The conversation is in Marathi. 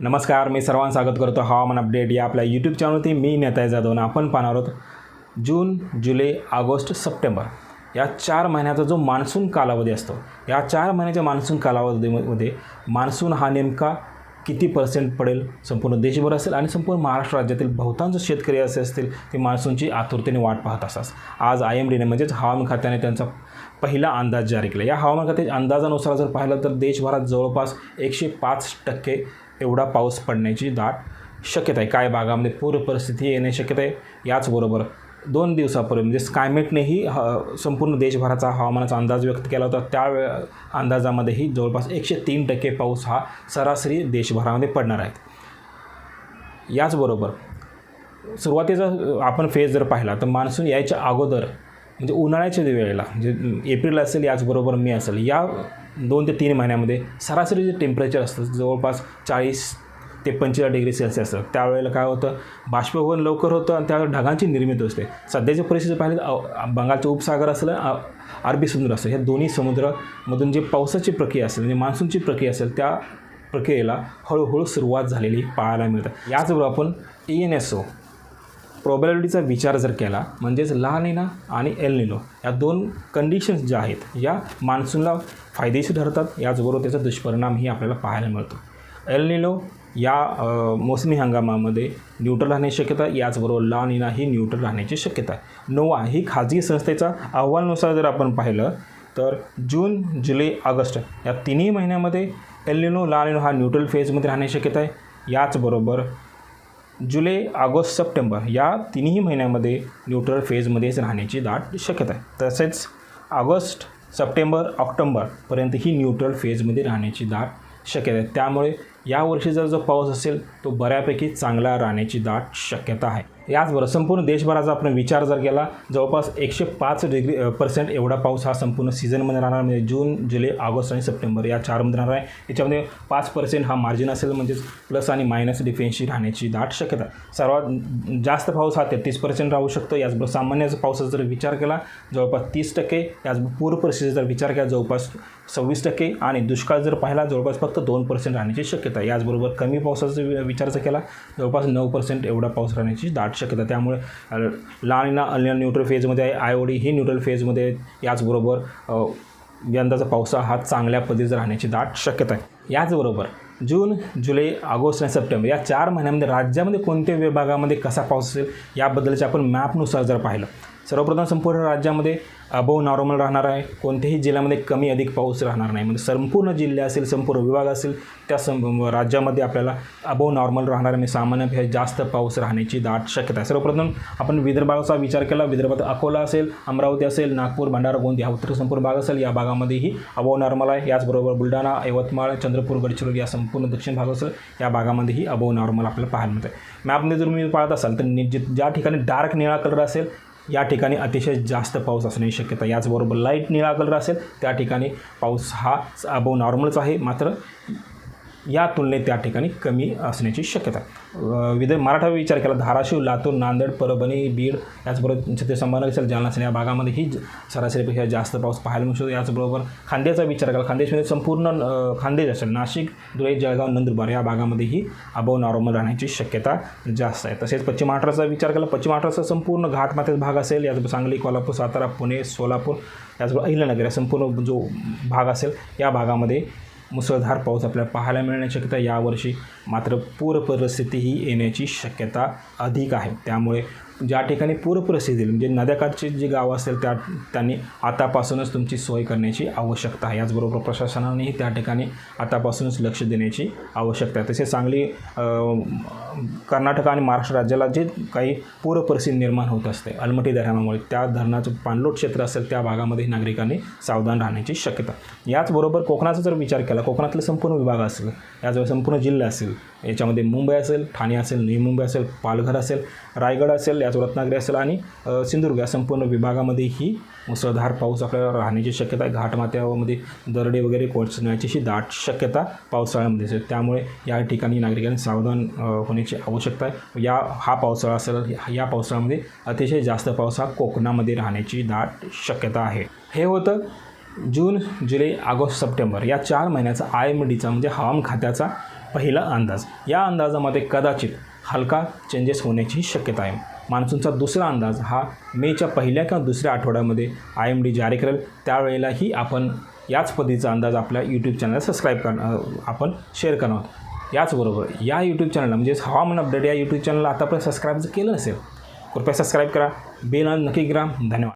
नमस्कार मी सर्वांना स्वागत करतो हवामान अपडेट या आपल्या यूट्यूब चॅनलवरती मी नेताय जाधव आणि आपण पाहणार आहोत जून जुलै ऑगस्ट सप्टेंबर. या चार महिन्याचा जो मान्सून कालावधी असतो या चार महिन्याच्या मान्सून कालावधीमध्ये मान्सून हा नेमका किती पर्सेंट पडेल संपूर्ण देशभर असेल आणि संपूर्ण महाराष्ट्र राज्यातील बहुतांश शेतकरी असे असतील ते मान्सूनची आतुरतेने वाट पाहत असतात. आज आय एम डीने म्हणजेच हवामान खात्याने त्यांचा पहिला अंदाज जारी केला. या हवामान खात्याच्या अंदाजानुसार जर पाहिलं तर देशभरात जवळपास एकशे पाच टक्के एवढा पाऊस पडण्याची दाट शक्यता आहे. काय भागामध्ये पूर परिस्थिती येण्याची शक्यता आहे याचबरोबर दोन दिवसापूर्वी म्हणजे स्कायमेटनेही ह संपूर्ण देशभराचा हवामानाचा अंदाज व्यक्त केला होता. त्या वे अंदाजामध्येही जवळपास एकशे तीन टक्के पाऊस हा सरासरी देशभरामध्ये पडणार आहे. याचबरोबर सुरुवातीचा आपण फेज जर पाहिला तर मान्सून यायच्या अगोदर म्हणजे उन्हाळ्याच्या वेळेला म्हणजे एप्रिल असेल याचबरोबर मे असेल या दोन ते तीन महिन्यामध्ये सरासरी जे टेम्परेचर असतं जवळपास चाळीस ते पंचेचाळीस डिग्री सेल्सिअस असतं. त्यावेळेला काय होतं बाष्पभवन लवकर होतं आणि त्यावेळेला ढगांची निर्मिती असते. सध्याची परिस्थिती पाहिली तर उपसागर असलं अरबी समुद्र असेल ह्या दोन्ही समुद्रामधून जे पावसाची प्रक्रिया असेल म्हणजे मान्सूनची प्रक्रिया असेल त्या प्रक्रियेला हळूहळू सुरुवात झालेली पाहायला मिळतात याचबरोबर आपण ई एन एस ओ प्रोबॅबिलिटीचा विचार जर केला म्हणजेच ला निना आणि एल निनो या दोन कंडिशन्स ज्या आहेत या मान्सूनला फायदेशीर ठरतात याचबरोबर त्याचा दुष्परिणामही आपल्याला पाहायला मिळतो. एल निनो या मोसमी हंगामामध्ये न्यूट्रल राहण्याची शक्यता याचबरोबर ला निना ही न्यूट्रल राहण्याची शक्यता आहे. नोवा ही खाजगी संस्थेचा अहवालानुसार जर आपण पाहिलं तर जून जुलै ऑगस्ट या तिन्ही महिन्यामध्ये एल निनो ला निनो हा न्यूट्रल फेजमध्ये राहण्याची शक्यता आहे. याचबरोबर जुलै ऑगस्ट सप्टेंबर या तिन्ही महिन्यामध्ये न्यूट्रल फेजमध्येच राहण्याची दाट शक्यता आहे. तसेच ऑगस्ट सप्टेंबर ऑक्टोंबरपर्यंत ही न्यूट्रल फेजमध्ये राहण्याची दाट शक्यता आहे. त्यामुळे यावर्षी जर जो पाऊस असेल तो बऱ्यापैकी चांगला राहण्याची दाट शक्यता आहे. याचबरोबर संपूर्ण देशभराचा आपण विचार जर केला जवळपास एकशे पाच डिग्री पर्सेंट एवढा पाऊस हा संपूर्ण सीझनमध्ये राहणार म्हणजे जून जुलै ऑगस्ट आणि सप्टेंबर या चारमध्ये राहणार आहे. याच्यामध्ये पाच पर्सेंट हा मार्जिन असेल म्हणजेच प्लस आणि मायनस डिफेन्सची राहण्याची दाट शक्यता. सर्वात जास्त पाऊस हा तेहतीस पर्सेंट राहू शकतो. याचबरोबर सामान्य पावसाचा जर विचार केला जवळपास तीस टक्के याचबरोबर पूर परिस्थितीचा जर विचार केला जवळपास सव्वीस टक्के आणि दुष्काळ जर पाहिला जवळपास फक्त दोन पर्सेंट राहण्याची शक्यता याचबरोबर कमी पावसाचा वि- विचार जर केला जवळपास नऊ पर्सेंट एवढा पाऊस राहण्याची दाट शक्यता त्यामुळे लाल लानिना न्यूट्रल फेजमध्ये आहे आयओडी ही न्यूट्रल फेजमध्ये याचबरोबर यंदाचा पावसा हा चांगल्या पद्धतीचा राहण्याची दाट शक्यता आहे. याचबरोबर जून जुलै ऑगस्ट आणि सप्टेंबर या चार महिन्यामध्ये राज्यामध्ये कोणत्या विभागामध्ये कसा पाऊस असेल याबद्दलचे आपण मॅपनुसार जर पाहिलं सर्वप्रथम संपूर्ण राज्यामध्ये अबोव नॉर्मल राहणार आहे. कोणत्याही जिल्ह्यामध्ये कमी अधिक पाऊस राहणार नाही. म्हणजे संपूर्ण जिल्हे असेल संपूर्ण विभाग असेल त्या सं राज्यामध्ये आपल्याला अबोव नॉर्मल राहणार आणि म्हणजे सामान्यपेक्षा जास्त पाऊस राहण्याची दाट शक्यता आहे. सर्वप्रथम आपण विदर्भाचा विचार केला. विदर्भात अकोला असेल अमरावती असेल नागपूर भंडारा गोंदिया उत्तर संपूर्ण भाग असेल. या भागामध्येही अबोव नॉर्मल आहे. याचबरोबर बुलढाणा यवतमाळ चंद्रपूर गडचिरोली या संपूर्ण दक्षिण भाग असेल. या भागामध्येही अबोव नॉर्मल आपल्याला पाहायला मिळतं मॅपमध्ये जर तुम्ही पाहत असाल तर नि- ज्या ठिकाणी डार्क निळा कलर असेल या ठिकाणी अतिशय जास्त पाऊस असण्याची शक्यता याचबरोबर लाइट निळा कलर असेल त्या ठिकाणी पाऊस हा अबव नॉर्मलच आहे. मात्र या तुलनेत त्या ठिकाणी कमी असण्याची शक्यता आहे. विदर्भ मराठा विचार केला धाराशिव लातूर नांदेड परभणी बीड याचबरोबर छत्रपती असेल जालना असेल या भागामध्ये ही सरासरीपेक्षा जास्त पाऊस पाहायला मिळू शकतो. याचबरोबर खांद्याचा विचार केला खांदेशमध्ये संपूर्ण अं, खानदेश असेल नाशिक धुळे जळगाव नंदुरबार या भागामध्येही अबव नॉर्मल राहण्याची शक्यता जास्त आहे. तसेच पश्चिम महाराष्ट्राचा विचार केला पश्चिम महाराष्ट्राचा संपूर्ण घाटमाथ्याचा भाग असेल याचबरोबर सांगली कोल्हापूर सातारा पुणे सोलापूर याचबरोबर अहिल्यानगर या संपूर्ण जो भाग असेल या भागामध्ये मुसळधार पाऊस आपल्याला पाहायला मिळण्याची शक्यता यावर्षी मात्र पूर परिस्थिती ही येण्याची शक्यता अधिक आहे. त्यामुळे ज्या ठिकाणी पूर म्हणजे नद्याकाठची जी गावं असेल त्या त्यांनी आतापासूनच तुमची सोय करण्याची आवश्यकता आहे. याचबरोबर प्रशासनानेही त्या ठिकाणी आतापासूनच लक्ष देण्याची आवश्यकता आहे. तसेच सांगली कर्नाटक आणि महाराष्ट्र राज्याला जे काही पूरपरिस्थिती निर्माण होत असते अलमटी धरणामुळे त्या धरणाचं पाणलोट क्षेत्र असेल त्या भागामध्ये नागरिकांनी सावधान राहण्याची शक्यता याचबरोबर कोकणाचा जर विचार केला कोकणातले संपूर्ण विभाग असेल याचबरोबर संपूर्ण जिल्हे असेल याच्यामध्ये मुंबई असेल ठाणे असेल नवी मुंबई असेल पालघर असेल रायगड असेल त्याच रत्नागिरी असेल आणि सिंधुदुर्ग या संपूर्ण विभागामध्ये ही मुसळधार पाऊस आपल्याला राहण्याची शक्यता आहे. घाटमाथ्यामध्ये दरडे वगैरे कोसळण्याची दाट शक्यता पावसाळ्यामध्ये असेल. त्यामुळे या ठिकाणी नागरिकांनी सावधान होण्याची आवश्यकता आहे. या हा पावसाळा असेल या पावसाळ्यामध्ये अतिशय जास्त पाऊस हा कोकणामध्ये राहण्याची दाट शक्यता आहे. हे होतं जून जुलै ऑगस्ट सप्टेंबर या चार महिन्याचा आय एम डीचा म्हणजे हवामान खात्याचा पहिला अंदाज. या अंदाजामध्ये कदाचित हलका चेंजेस होण्याची शक्यता आहे. मान्सूनचा दुसरा अंदाज हा मेच्या पहिल्या किंवा दुसऱ्या आठवड्यामध्ये आय एम डी जारी करेल. त्यावेळेलाही आपण याच पद्धतीचा अंदाज आपल्या यूट्यूब चॅनलला सबस्क्राईब करणार आपण शेअर करणार आहोत. याचबरोबर या यूट्यूब चॅनलला म्हणजेच हवामान अपडेट या यूट्यूब चॅनलला आतापर्यंत सबस्क्राईब जर केलं नसेल कृपया सबस्क्राईब करा. बेल नक्की करा. धन्यवाद.